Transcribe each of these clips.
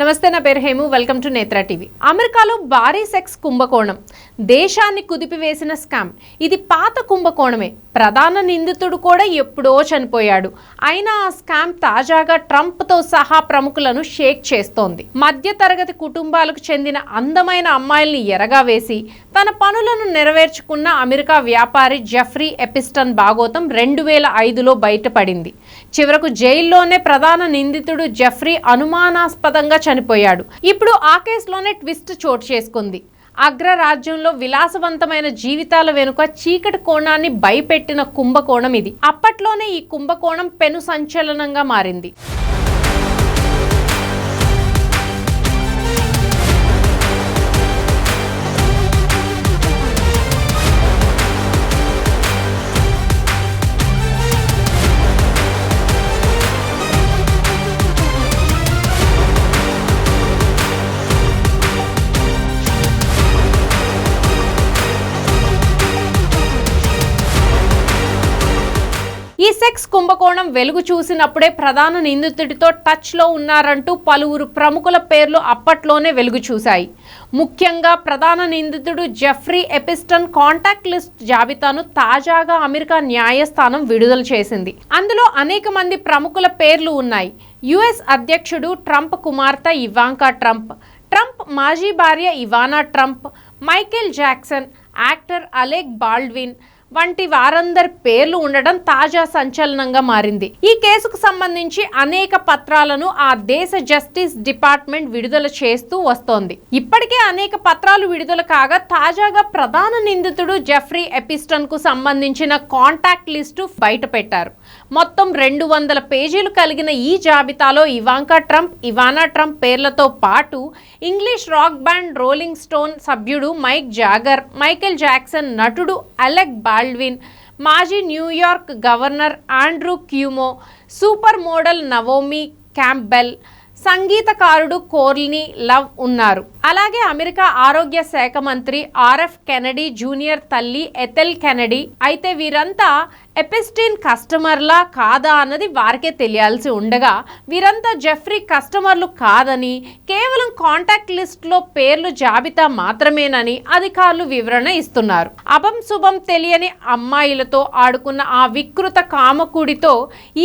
నమస్తే నా పేరు Hemu. Welcome to Netra TV. అమెరికాలో భారీ సెక్స్ కుంభకోణం. దేశాన్ని కుదిపివేసిన స్కామ్. ఇది పాత కుంభకోణమే. ప్రధాన నిందితుడు కూడా ఎప్పుడో చనిపోయాడు. అయినా ఆ స్కామ్ తాజాగా ట్రంప్తో సహా ప్రముఖులను షేక్ చేస్తోంది. మధ్యతరగతి కుటుంబాలకు చెందిన అందమైన అమ్మాయిల్ని ఎరగా వేసి తన పనులను నెరవేర్చుకున్న అమెరికా వ్యాపారి జెఫ్రీ ఎపిస్టన్ భాగోతం రెండు వేల ఐదులో బయటపడింది. చివరకు జైల్లోనే ప్రధాన నిందితుడు జఫ్రీ అనుమానాస్పదంగా చనిపోయాడు. ఇప్పుడు ఆ కేసులోనే ట్విస్ట్ చోటు చేసుకుంది. అగ్రరాజ్యంలో విలాసవంతమైన జీవితాల వెనుక చీకటి కోణాన్ని భయపెట్టిన కుంభకోణం ఇది. అప్పట్లోనే ఈ కుంభకోణం పెను సంచలనంగా మారింది. సెక్స్ కుంభకోణం వెలుగు చూసినప్పుడే ప్రధాన నిందితుడితో టచ్లో ఉన్నారంటూ పలువురు ప్రముఖుల పేర్లు అప్పట్లోనే వెలుగు చూశాయి. ముఖ్యంగా ప్రధాన నిందితుడు జెఫ్రీ ఎపిస్టన్ కాంటాక్ట్ లిస్ట్ జాబితాను తాజాగా అమెరికా న్యాయస్థానం విడుదల చేసింది. అందులో అనేక మంది ప్రముఖుల పేర్లు ఉన్నాయి. యుఎస్ అధ్యక్షుడు ట్రంప్ కుమార్తె ఇవాంకా ట్రంప్ ట్రంప్ మాజీ భార్య Ivana Trump Michael Jackson actor Alec Baldwin వంటి వారందరి పేర్లు ఉండడం తాజా సంచలనంగా మారింది. ఈ కేసుకు సంబంధించి అనేక పత్రాలను ఆ దేశ జస్టిస్ డిపార్ట్మెంట్ విడుదల చేస్తూ వస్తోంది. ఇప్పటికే అనేక పత్రాలు విడుదల కాగా తాజాగా ప్రధాన నిందితుడు జెఫ్రీ ఎపిస్టన్కు సంబంధించిన కాంటాక్ట్ లిస్టు బయట పెట్టారు మొత్తం రెండు వందల పేజీలు కలిగిన ఈ జాబితాలో ఇవాంకా ట్రంప్ ఇవానా ట్రంప్ పేర్లతో పాటు English rock band rolling stone సభ్యుడు మైక్ జాగర్ మైకేల్ జాక్సన్ నటుడు అలెక్ బాల్డ్విన్ మాజీ New York governor Andrew Cuomo super model Naomi Campbell సంగీతకారుడు Courtney love ఉన్నారు. అలాగే అమెరికా ఆరోగ్య శాఖ మంత్రి ఆర్ఎఫ్ కెనడీ జూనియర్ తల్లి ఎథెల్ కెనడీ. అయితే వీరంతా ఎపిస్టిన్ కస్టమర్లా కాదా అన్నది వారికే తెలియాల్సి ఉండగా వీరంతా జెఫ్రీ కస్టమర్లు కాదని కేవలం కాంటాక్ట్ లిస్ట్లో పేర్లు జాబితా మాత్రమేనని అధికారులు వివరణ ఇస్తున్నారు. అభం శుభం తెలియని అమ్మాయిలతో ఆడుకున్న ఆ వికృత కామకుడితో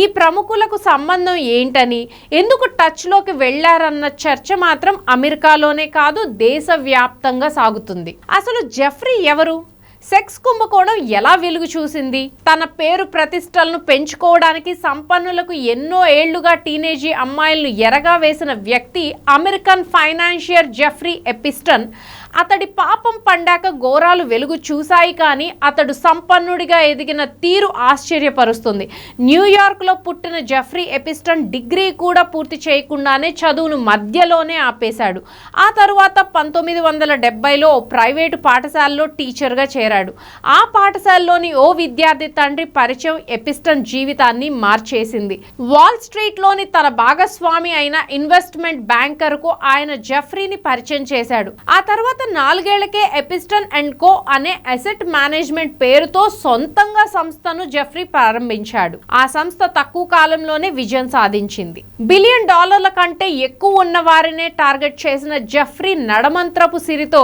ఈ ప్రముఖులకు సంబంధం ఏంటని ఎందుకు టచ్లోకి వెళ్ళారన్న చర్చ మాత్రం అమెరికాలోనే కాదు దేశవ్యాప్తంగా సాగుతుంది. అసలు జెఫ్రీ ఎవరు? సెక్స్ కుంభకోణం ఎలా వెలుగు చూసింది? తన పేరు ప్రతిష్టలను పెంచుకోవడానికి సంపన్నులకు ఎన్నో ఏళ్ళుగా టీనేజీ అమ్మాయిలను ఎరగా వేసిన వ్యక్తి అమెరికన్ ఫైనాన్షియర్ జెఫ్రీ ఎపిస్టన్. అతడి పాపం పండాక ఘోరాలు వెలుగు చూశాయి కానీ అతడు సంపన్నుడిగా ఎదిగిన తీరు ఆశ్చర్యపరుస్తుంది. న్యూయార్క్లో పుట్టిన జెఫ్రీ ఎపిస్టన్ డిగ్రీ కూడా పూర్తి చేయకుండానే చదువును మధ్యలోనే ఆపేశాడు. ఆ తరువాత పంతొమ్మిది వందల డెబ్బైలో ప్రైవేటు పాఠశాలలో టీచర్గా చేరాడు. ఆ పాఠశాలలోని ఓ విద్యార్థి తండ్రి పరిచయం ఎపిస్టన్ జీవితాన్ని మార్చేసింది. వాల్ స్ట్రీట్లోని తన భాగస్వామి అయిన ఇన్వెస్ట్మెంట్ బ్యాంకర్కు ఆయన జెఫ్రీని పరిచయం చేశాడు. ఆ తర్వాత నాలుగేళ్ళకే ఎపిస్టన్ అండ్ కో అనే అసెట్ మేనేజ్మెంట్ పేరుతో సొంతంగా సంస్థను జెఫ్రీ ప్రారంభించాడు. ఆ సంస్థ తక్కువ కాలంలోనే విజయం సాధించింది. బిలియన్ డాలర్ల కంటే ఎక్కువ ఉన్న వారినే టార్గెట్ చేసిన జెఫ్రీ నడమంత్రపు సిరితో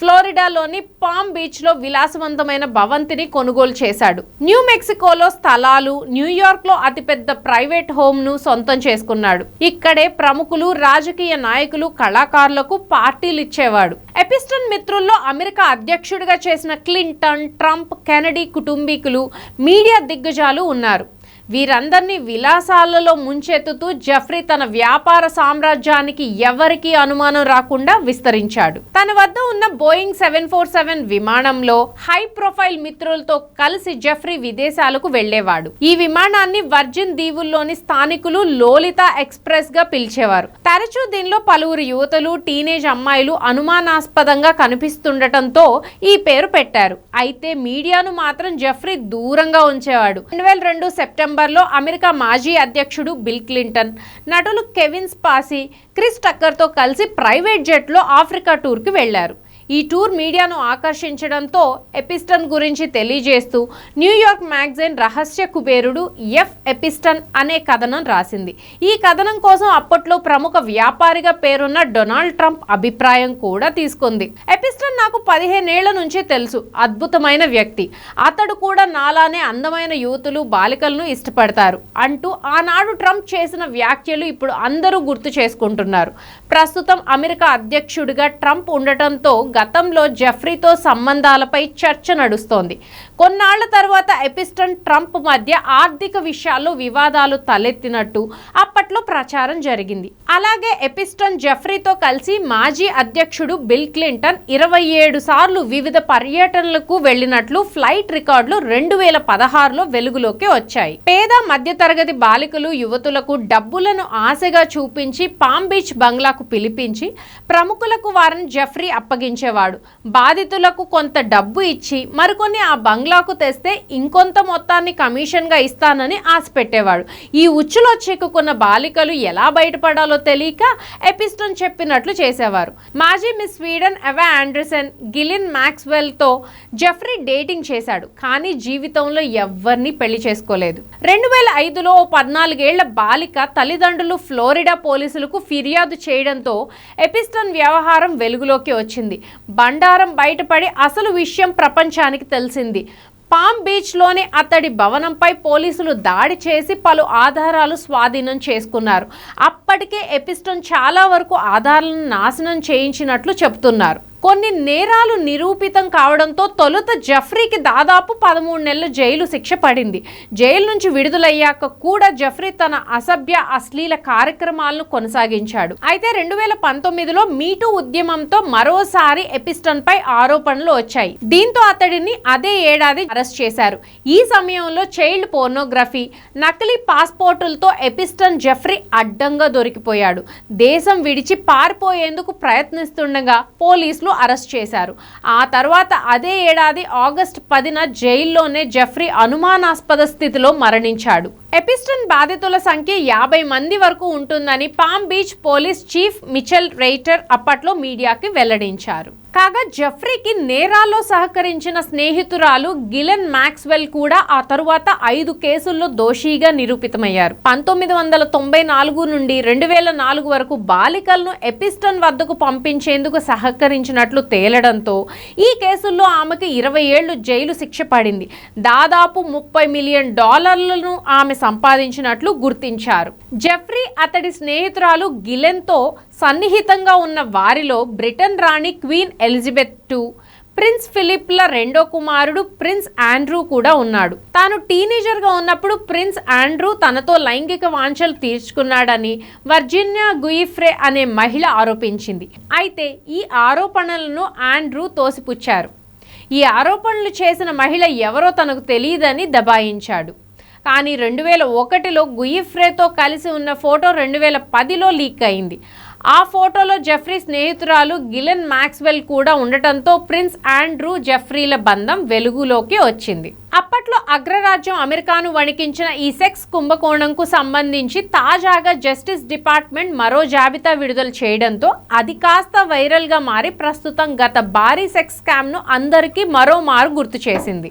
ఫ్లోరిడాలోని పామ్ బీచ్లో విలాసవంతమైన భవంతిని కొనుగోలు చేశాడు. న్యూ మెక్సికోలో స్థలాలు న్యూయార్క్లో అతిపెద్ద ప్రైవేట్ హోమ్ను సొంతం చేసుకున్నాడు. ఇక్కడే ప్రముఖులు రాజకీయ నాయకులు కళాకారులకు పార్టీలు ఇచ్చేవాడు. ఎపిస్టన్ మిత్రుల్లో అమెరికా అధ్యక్షుడిగా చేసిన క్లింటన్ ట్రంప్ కెనడీ కుటుంబీకులు మీడియా దిగ్గజాలు ఉన్నారు. వీరందరినీ విలాసాలలో ముంచెత్తుతూ జఫ్రీ తన వ్యాపార సామ్రాజ్యానికి ఎవరికీ అనుమానం రాకుండా విస్తరించాడు. తన వద్ద ఉన్న బోయింగ్ సెవెన్ ఫోర్ సెవెన్ విమానంలో హై ప్రొఫైల్ మిత్రులతో కలిసి జఫ్రీ విదేశాలకు వెళ్ళేవాడు ఈ విమానాన్ని వర్జిన్ దీవుల్లోని స్థానికులు లోలిత ఎక్స్ప్రెస్గా పిలిచేవారు. తరచూ దీనిలో పలువురు యువతలు టీనేజ్ అమ్మాయిలు అనుమానాస్పదంగా కనిపిస్తుండటంతో ఈ పేరు పెట్టారు. అయితే మీడియాను మాత్రం జఫ్రీ దూరంగా ఉంచేవాడు. రెండు వేల రెండు సెప్టెంబర్ సెప్టెంబర్లో అమెరికా మాజీ అధ్యక్షుడు బిల్ క్లింటన్ నటులు కెవిన్ పాసి క్రిస్ టక్కర్తో కలిసి ప్రైవేట్ జెట్లో ఆఫ్రికా టూర్కి వెళ్ళారు. ఈ టూర్ మీడియాను ఆకర్షించడంతో ఎపిస్టన్ గురించి తెలియజేస్తూ న్యూయార్క్ మ్యాగజైన్ రహస్య కుబేరుడు ఎఫ్ ఎపిస్టన్ అనే కథనం రాసింది. ఈ కథనం కోసం అప్పట్లో ప్రముఖ వ్యాపారిగా పేరున్న డొనాల్డ్ ట్రంప్ అభిప్రాయం కూడా తీసుకుంది. ఎపిస్టన్ నాకు పదిహేనేళ్ళ నుంచి తెలుసు అద్భుతమైన వ్యక్తి. అతడు కూడా నాలానే అందమైన యువతులు బాలికలను ఇష్టపడతారు అంటూ ఆనాడు ట్రంప్ చేసిన వ్యాఖ్యలు ఇప్పుడు అందరూ గుర్తు చేసుకుంటున్నారు. ప్రస్తుతం అమెరికా అధ్యక్షుడిగా ట్రంప్ ఉండటంతో గతంలో జఫ్రీతో సంబంధాలపై చర్చ నడుస్తోంది. కొన్నాళ్ళ తర్వాత ఎపిస్టన్ ట్రంప్ మధ్య ఆర్థిక విషయాల్లో వివాదాలు తలెత్తినట్టు అప్పట్లో ప్రచారం జరిగింది. అలాగే ఎపిస్టన్ జెఫ్రీతో కలిసి మాజీ అధ్యక్షుడు బిల్ క్లింటన్ ఇరవై ఏడు సార్లు వివిధ పర్యటనలకు వెళ్ళినట్లు ఫ్లైట్ రికార్డులు రెండు వేల పదహారులో వెలుగులోకి వచ్చాయి. పేద మధ్యతరగతి బాలికలు యువతులకు డబ్బులను ఆశగా చూపించి పామ్ బీచ్ బంగ్లాకు పిలిపించి ప్రముఖులకు వారిని జెఫ్రీ అప్పగించేవాడు. బాధితులకు కొంత డబ్బు ఇచ్చి మరికొన్ని ఆ బంగ్లా బంగ్లాకు తెస్తే ఇంకొంత మొత్తాన్ని కమిషన్గా ఇస్తానని ఆశ పెట్టేవాడు. ఈ ఉచ్చులో చిక్కుకున్న బాలికలు ఎలా బయటపడాలో తెలియక ఎపిస్టన్ చెప్పినట్లు చేసేవారు. మాజీ Miss Sweden Eva Andersson Ghislaine మ్యాక్స్వెల్తో Jeffrey dating చేశాడు కానీ జీవితంలో ఎవరిని పెళ్ళి చేసుకోలేదు. రెండు వేల ఐదులో ఓ పద్నాలుగేళ్ళ బాలిక తల్లిదండ్రులు ఫ్లోరిడా పోలీసులకు ఫిర్యాదు చేయడంతో ఎపిస్టన్ వ్యవహారం వెలుగులోకి వచ్చింది. బండారం బయటపడి అసలు విషయం ప్రపంచానికి తెలిసింది. పామ్ బీచ్లోని అతడి భవనంపై పోలీసులు దాడి చేసి పలు ఆధారాలు స్వాధీనం చేసుకున్నారు. అప్పటికే ఎపిస్టన్ చాలా వరకు ఆధారాలను నాశనం చేయించినట్లు చెబుతున్నారు. కొన్ని నేరాలు నిరూపితం కావడంతో తొలుత జఫ్రీకి దాదాపు పదమూడు నెలల జైలు శిక్ష పడింది. జైలు నుంచి విడుదలయ్యాక కూడా జఫ్రీ తన అసభ్య అశ్లీల కార్యక్రమాలను కొనసాగించాడు. అయితే రెండు వేల పంతొమ్మిదిలో మీటూ ఉద్యమంతో మరోసారి ఎపిస్టన్ పై ఆరోపణలు వచ్చాయి. దీంతో అతడిని అదే ఏడాది అరెస్ట్ చేశారు. ఈ సమయంలో చైల్డ్ పోర్నోగ్రఫీ నకిలీ పాస్పోర్టులతో ఎపిస్టన్ జఫ్రీ అడ్డంగా దొరికిపోయాడు. దేశం విడిచి పారిపోయేందుకు ప్రయత్నిస్తుండగా పోలీసులు పోలీసులు అరెస్ట్ చేశారు. ఆ తర్వాత అదే ఏడాది ఆగస్టు పదిన జైల్లోనే జెఫ్రీ అనుమానాస్పద స్థితిలో మరణించాడు. ఎపిస్టన్ బాధితుల సంఖ్య యాభై మంది వరకు ఉంటుందని Palm Beach police chief Michael Reiter అప్పట్లో మీడియాకి వెల్లడించారు. కాగా జఫ్రీకి నేరాల్లో సహకరించిన స్నేహితురాలు గిలెన్ మ్యాక్స్వెల్ కూడా ఆ తరువాత ఐదు కేసుల్లో దోషిగా నిరూపితమయ్యారు. పంతొమ్మిది వందల తొంభై నాలుగు నుండి రెండు వేల నాలుగు వరకు బాలికలను ఎపిస్టన్ వద్దకు పంపించేందుకు సహకరించినట్లు తేలడంతో ఈ కేసుల్లో ఆమెకు ఇరవై ఏళ్ళు జైలు శిక్ష పడింది. దాదాపు ముప్పై మిలియన్ డాలర్లను ఆమె సంపాదించినట్లు గుర్తించారు. జెఫ్రీ అతడి స్నేహితురాలు గిలెన్తో సన్నిహితంగా ఉన్న వారిలో బ్రిటన్ రాణి క్వీన్ ఎలిజబెత్ టూ ప్రిన్స్ ఫిలిప్ల రెండో కుమారుడు ప్రిన్స్ ఆండ్రూ కూడా ఉన్నాడు. తాను టీనేజర్గా ఉన్నప్పుడు ప్రిన్స్ ఆండ్రూ తనతో లైంగిక వాంఛలు తీర్చుకున్నాడని వర్జినియా గుయిఫ్రే అనే మహిళ ఆరోపించింది. అయితే ఈ ఆరోపణలను ఆండ్రూ తోసిపుచ్చారు. ఈ ఆరోపణలు చేసిన మహిళ ఎవరో తనకు తెలియదని దబాయించాడు. కానీ రెండు వేల ఒకటిలో గుయిఫ్రేతో కలిసి ఉన్న ఫోటో రెండు వేల పదిలో లీక్ అయింది. ఆ ఫోటోలో జెఫ్రీ స్నేహితురాలు గిలెన్ మ్యాక్స్వెల్ కూడా ఉండటంతో ప్రిన్స్ ఆండ్రూ జెఫ్రీల బంధం వెలుగులోకి వచ్చింది. అప్పట్లో అగ్రరాజ్యం అమెరికాను వణికించిన ఈ సెక్స్ కుంభకోణంకు సంబంధించి తాజాగా జస్టిస్ డిపార్ట్మెంట్ మరో జాబితా విడుదల చేయడంతో అది కాస్త వైరల్గా మారి ప్రస్తుతం గత భారీ సెక్స్ స్కామ్ను అందరికీ మరో మారు గుర్తు చేసింది.